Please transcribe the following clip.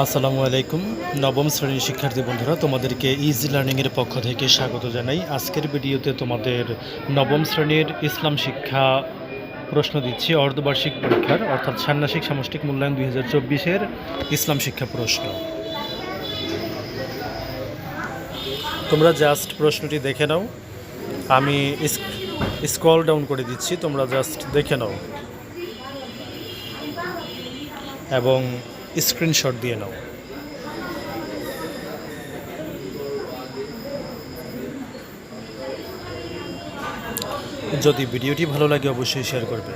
আসসালামু আলাইকুম। নবম শ্রেণির শিক্ষার্থী বন্ধুরা, তোমাদেরকে ইজি লার্নিংয়ের পক্ষ থেকে স্বাগত জানাই। আজকের ভিডিওতে তোমাদের নবম শ্রেণির ইসলাম শিক্ষা প্রশ্ন দিচ্ছি, অর্ধবার্ষিক পরীক্ষার, অর্থাৎ ষান্মাসিক সামষ্টিক মূল্যায়ন দুই হাজার চব্বিশের ইসলাম শিক্ষা প্রশ্ন। তোমরা জাস্ট প্রশ্নটি দেখে নাও। আমি স্ক্রল ডাউন করে দিচ্ছি, তোমরা জাস্ট দেখে নাও। এবং স্ক্রিনশট দিয়ে নাও। যদি ভিডিওটি ভালো লাগে অবশ্যই শেয়ার করবে।